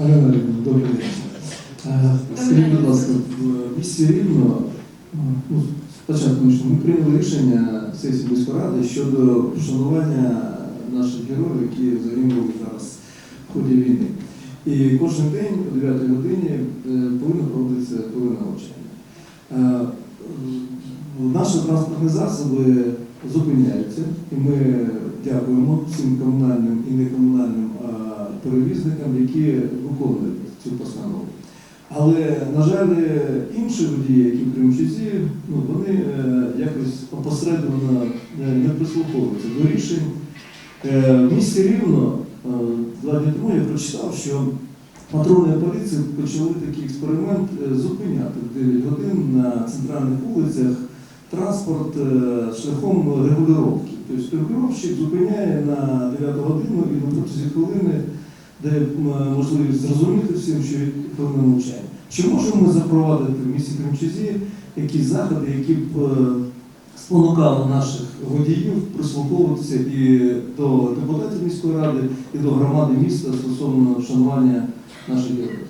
Альона Іванівна, добрий день. Е, Скажіть, будь ласка, в місті Рівно, е, ну, спочатку ми прийняли рішення сесії міської ради щодо вшанування наших героїв, які загинули зараз в ході війни. І кожен день о 9 годині е, повинно проводитися хвилина навчання. Е, Наші транспортні засоби зупиняються, і ми дякуємо всім комунальним і некомунальним е, перевізникам, які виконують цю постанову. Але, на жаль, інші водії, які в Кримчузі, ну, вони е, якось опосередковано е, не прислуховуються до рішень. Е, В місті Рівно два дні тому я прочитав, що патрульна поліція почали такий експеримент зупиняти в 9 годин на центральних вулицях транспорт шляхом регулювання. Тобто регулювальщик зупиняє на 9 годину і на протязі хвилини дає м, можливість зрозуміти всім, що хвилина мовчання. Чи можемо ми запровадити в місті Кримчузі якісь заходи, які б е, спонукали наших водіїв прислуховуватися і до депутатів міської ради, і до громади міста стосовно вшанування наших героїв?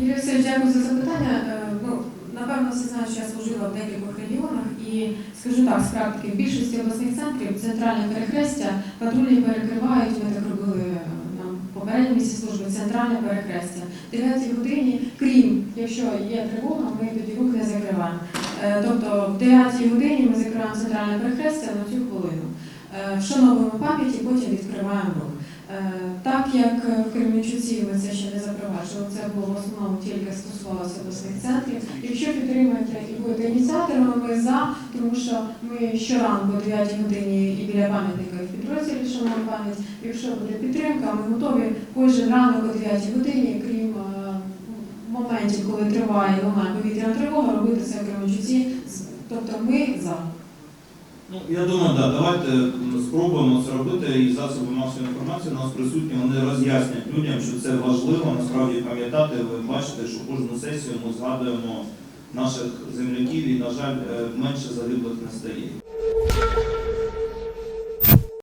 Юрій Васильович, дякую за запитання. Е, Ну, напевно, всі знають, що я служила в декількох регіонах і скажу так, з практики, в більшості обласних центрів центральне перехрестя патрулі перекривають, ми так робили на місці служби, центральне перехрестя. В 9 годині, крім якщо є тривога, ми тоді рух не закриваємо. Е, Тобто в 9 годині ми закриваємо центральне перехрестя на цю хвилину. Е, Вшановуємо пам'ять і потім відкриваємо рух. Е, Так як в Кременчуці ми це ще не запроваджували, це було в основному тільки стосувалося обласних центрів. Якщо підтримуєте і будете ініціаторами, ми за, тому що ми щоранку о 9 годині і біля пам'ятника і підрозділі шануємо пам'ять. Якщо буде підтримка, ми готові кожен ранок о 9 годині, крім е, моментів, коли триває лунає повітряна тривога, робити це в Кременчуці. Тобто ми за. Ну, я думаю, да, давайте спробуємо це робити і засоби масової інформації у нас присутні, вони роз'яснять людям, що це важливо насправді пам'ятати. Ви бачите, що кожну сесію ми згадуємо наших земляків і, на жаль, е, менше загиблих не стає.